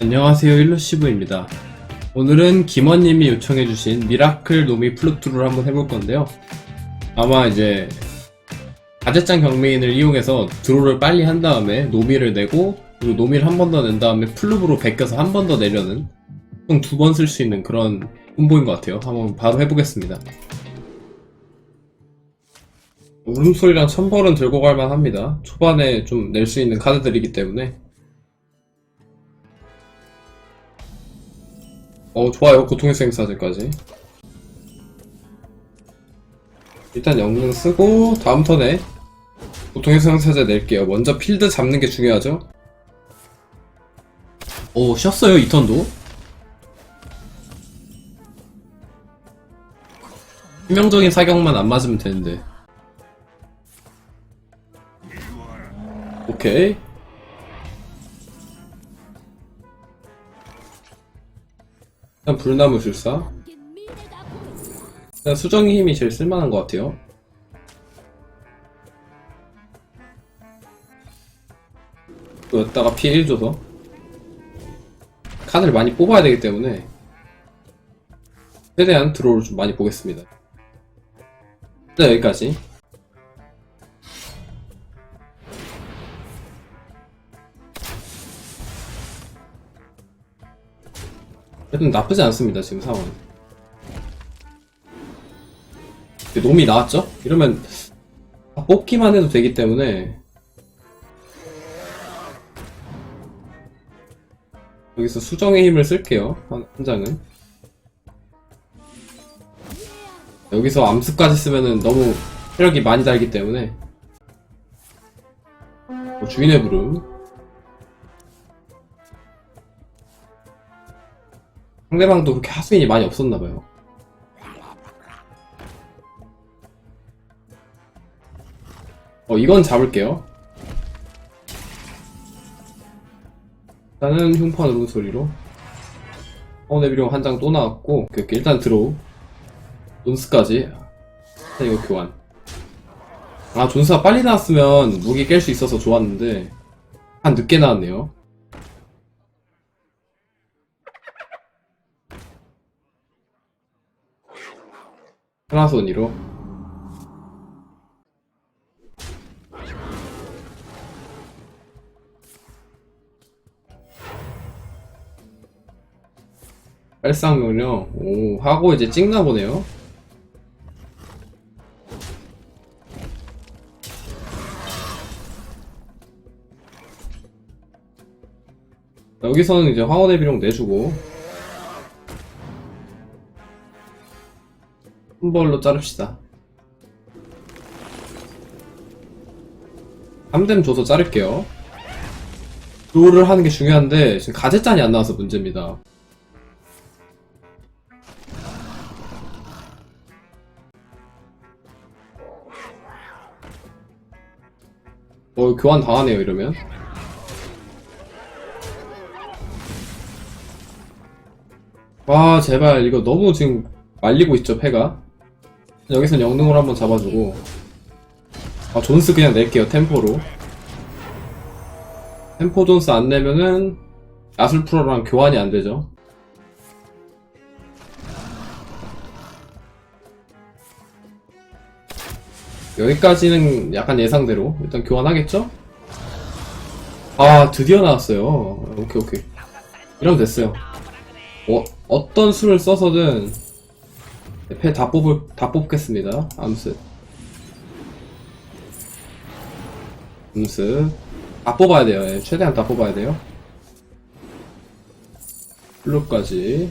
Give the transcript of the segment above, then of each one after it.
안녕하세요 일루시브입니다. 오늘은 김원님이 요청해주신 미라클 노미 플루트를 한번 해볼 건데요. 아마 이제 가제짱 경매인을 이용해서 드로를 빨리 한 다음에 노미를 내고 그리고 노미를 한 번 더 낸 다음에 플루브로 베껴서 한 번 더 내려는 총 두 번 쓸 수 있는 그런 콤보인 것 같아요. 한번 바로 해보겠습니다. 울음소리랑 천벌은 들고 갈만 합니다. 초반에 좀 낼 수 있는 카드들이기 때문에 어 좋아요. 고통의 생사제까지. 일단 영능 쓰고 다음 턴에 고통의 생사제 낼게요. 먼저 필드 잡는 게 중요하죠? 오 쉬었어요 이 턴도. 치명적인 사격만 안 맞으면 되는데. 오케이 일단 불나무 술사. 일단 수정의 힘이 제일 쓸만한 것 같아요. 또 여기다가 피해 1 줘서. 카드를 많이 뽑아야 되기 때문에 최대한 드로우를 좀 많이 보겠습니다. 네 여기까지 그래도 나쁘지 않습니다 지금 상황 놈이 나왔죠? 이러면 다 뽑기만 해도 되기 때문에. 여기서 수정의 힘을 쓸게요 한, 한 장은. 여기서 암수까지 쓰면은 너무 체력이 많이 달기 때문에. 뭐 주인의 부름 상대방도 그렇게 하수인이 많이 없었나봐요. 어, 이건 잡을게요. 일단은 흉파 누른 소리로. 어, 네비룡 한 장 또 나왔고, 이렇게 일단 들어오. 존스까지. 일단 이거 교환. 아, 존스가 빨리 나왔으면 무기 깰 수 있어서 좋았는데, 한 늦게 나왔네요. 하나손이로. 빨상명령 오 하고 이제 찍나 보네요. 여기서는 이제 황혼의 비룡 내주고 한 벌로 자릅시다. 3댐 줘서 자를게요. 롤을 하는 게 중요한데 지금 가제짠이 안 나와서 문제입니다. 어 교환 당하네요 이러면. 와 제발 이거 너무 지금 말리고 있죠 패가 여기선 영능으로 한번 잡아주고. 아 존스 그냥 낼게요 템포로. 템포 존스 안 내면은 야술 프로랑 교환이 안 되죠. 여기까지는 약간 예상대로. 일단 교환하겠죠? 아 드디어 나왔어요. 오케이 오케이. 이러면 됐어요. 어, 어떤 수를 써서든 패 다 뽑을 다 뽑겠습니다. 암스. 암스. 다 뽑아야 돼요. 예, 최대한 다 뽑아야 돼요. 블루까지.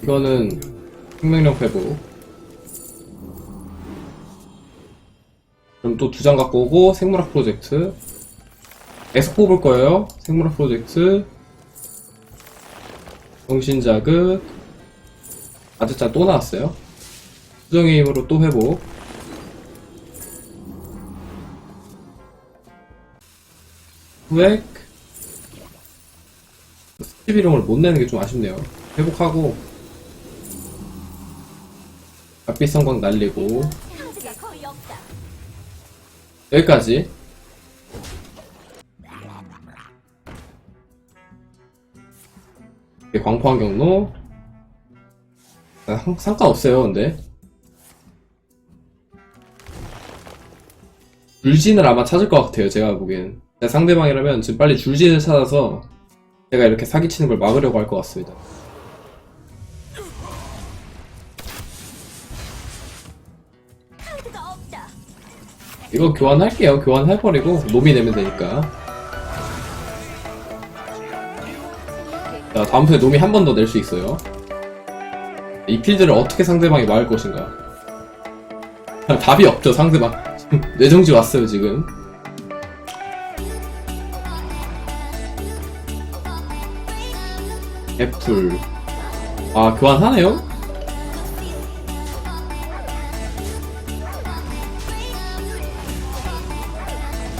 그 이거는 생명력 회복. 그럼 또 두 장 갖고 오고 생물학 프로젝트. 계속 뽑을 거예요. 생물학 프로젝트. 정신자극. 아드자 또 나왔어요. 수정의 힘으로 또 회복. 후액. 스티비룡을 못 내는 게 좀 아쉽네요. 회복하고. 앞빛 성광 날리고. 여기까지. 광포한 경로. 아, 상- 상관없어요, 근데. 줄진을 아마 찾을 것 같아요, 제가 보기엔. 제 상대방이라면 지금 빨리 줄진을 찾아서 제가 이렇게 사기치는 걸 막으려고 할 것 같습니다. 이거 교환할게요. 교환해버리고 놈이 내면 되니까. 자, 다음 턴에 놈이 한 번 더 낼 수 있어요. 이 필드를 어떻게 상대방이 막을 것인가. 답이 없죠, 상대방. 뇌정지 왔어요, 지금. 애플. 아, 교환하네요?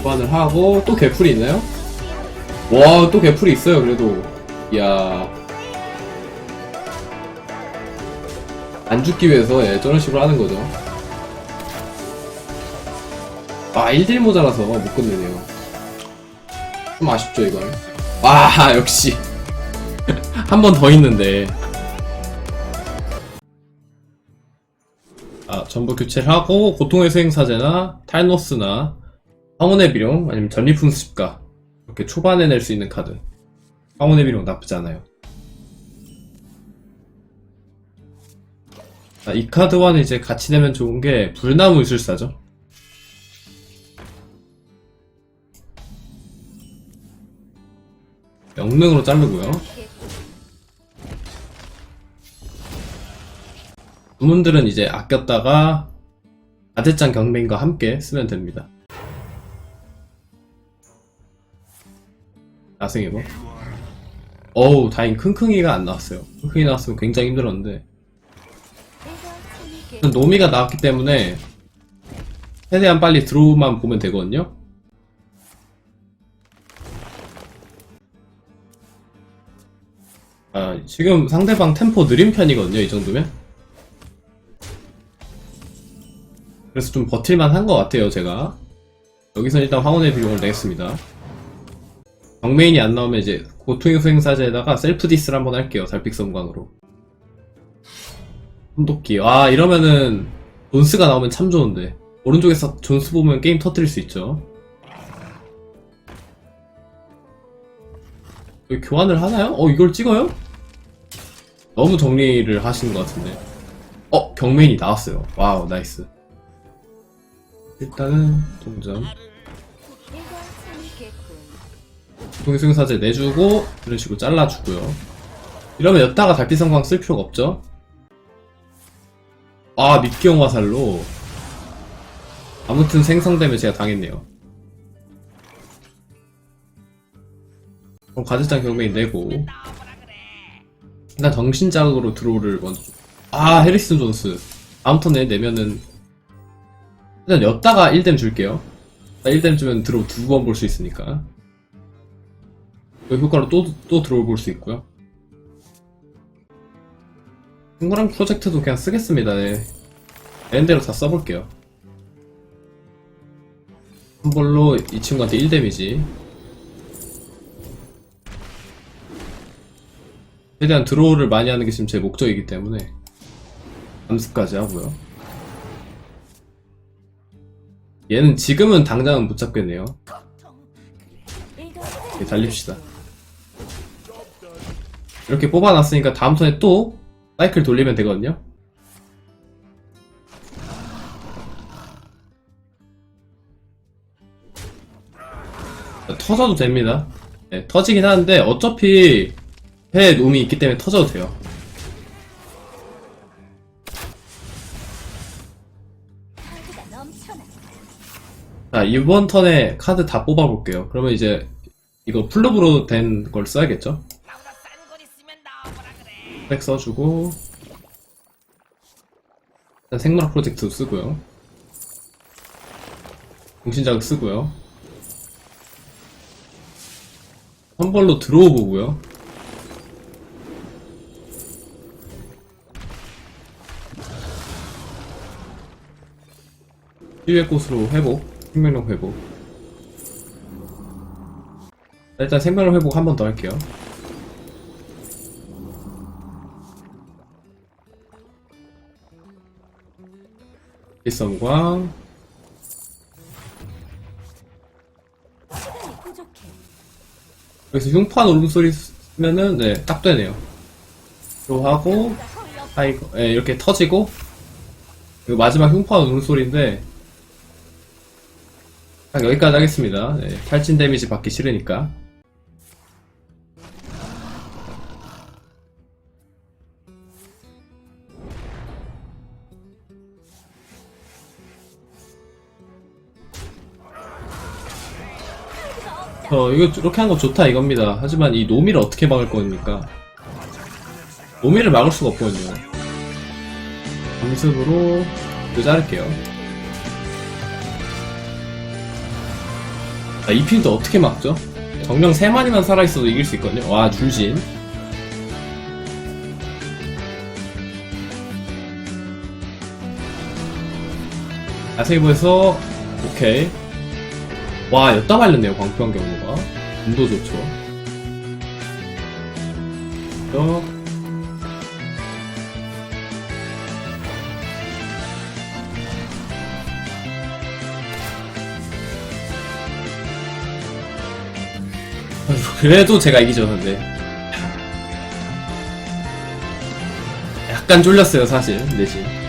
교환을 하고, 또 개풀이 있나요? 와, 또 개풀이 있어요, 그래도. 이야. 안 죽기 위해서, 예, 저런 식으로 하는 거죠. 아, 1딜 모자라서 못 끝내네요. 좀 아쉽죠, 이건. 와, 역시. 한 번 더 있는데. 아, 전부 교체를 하고, 고통의 수행사제나, 탈노스나, 황혼의 비룡, 아니면 전리품 수집가. 이렇게 초반에 낼 수 있는 카드. 황혼의 비룡 나쁘지 않아요. 아, 이 카드와는 이제 같이 내면 좋은 게, 불나무 유술사죠. 영능으로 자르고요. 주문들은 이제 아꼈다가 아재짱 경매인과 함께 쓰면 됩니다. 나승이고. 어우, 다행 킁킁이가 안 나왔어요. 킁킁이 나왔으면 굉장히 힘들었는데. 노미가 나왔기 때문에 최대한 빨리 드로우만 보면 되거든요. 아, 지금 상대방 템포 느린 편이거든요, 이 정도면. 그래서 좀 버틸만 한 것 같아요, 제가. 여기서 일단 황혼의 비용을 내겠습니다. 정메인이 안 나오면 이제 고통의 수행사제에다가 셀프 디스를 한번 할게요, 달픽섬광으로. 손도끼. 아, 이러면은 존스가 나오면 참 좋은데. 오른쪽에서 존스 보면 게임 터뜨릴 수 있죠. 여기 교환을 하나요? 어, 이걸 찍어요? 너무 정리를 하시는 것 같은데. 어, 경매인이 나왔어요. 와우, 나이스. 일단은 동점. 동수용사제 내주고 이런 식으로 잘라주고요. 이러면 여따가 달빛성광 쓸 필요가 없죠. 아 mit경 화살로 아무튼 생성되면 제가 당했네요. 그럼 가지장 경매인 내고 일단 정신자극으로 드로우를 먼저 아 해리슨 존스 턴에 내면은 일단 여따가 1댐 줄게요 1댐 주면 드로우 두 번 볼 수 있으니까 그 효과로 또, 또 들어올 볼수 있고요. 친구랑 프로젝트도 그냥 쓰겠습니다. 네. 랜대로 다 써볼게요. 한 볼로 이 친구한테 1데미지. 최대한 드로우를 많이 하는 게 지금 제 목적이기 때문에 암습까지 하고요. 얘는 지금은 당장은 못 잡겠네요. 달립시다. 이렇게 뽑아놨으니까 다음 턴에 또 사이클 돌리면 되거든요. 터져도 됩니다. 네, 터지긴 하는데 어차피 배에 놈이 있기 때문에 터져도 돼요. 자, 이번 턴에 카드 다 뽑아볼게요. 그러면 이제 이거 플루브로 된 걸 써야겠죠? 백 써주고 일단 생물학 프로젝트도 쓰고요. 공신자극 쓰고요. 선벌로 들어오 보고요. 치유의 꽃으로 회복, 생명력 회복. 일단 생명력 회복 한 번 더 할게요. 부족해. 여기서 흉파 울음소리 쓰면은 네, 딱 되네요. 요 하고 아이고 예, 이렇게 터지고 그리고 마지막 흉파 울음소리인데 딱 여기까지 하겠습니다. 네, 탈진 데미지 받기 싫으니까. 어, 이거 이렇게 한 거 좋다 이겁니다. 하지만 이 노미를 어떻게 막을 겁니까? 노미를 막을 수가 없거든요. 강습으로 이거 자를게요. 아, 이 필드 어떻게 막죠? 정령 3마리만 살아있어도 이길 수 있거든요. 와, 줄진. 자세이브에서 오케이. 와, 엿다 말렸네요, 광평 경로가. 운도 좋죠. 또, 아이고, 그래도 제가 이기죠, 근데. 약간 쫄렸어요, 사실, 내신.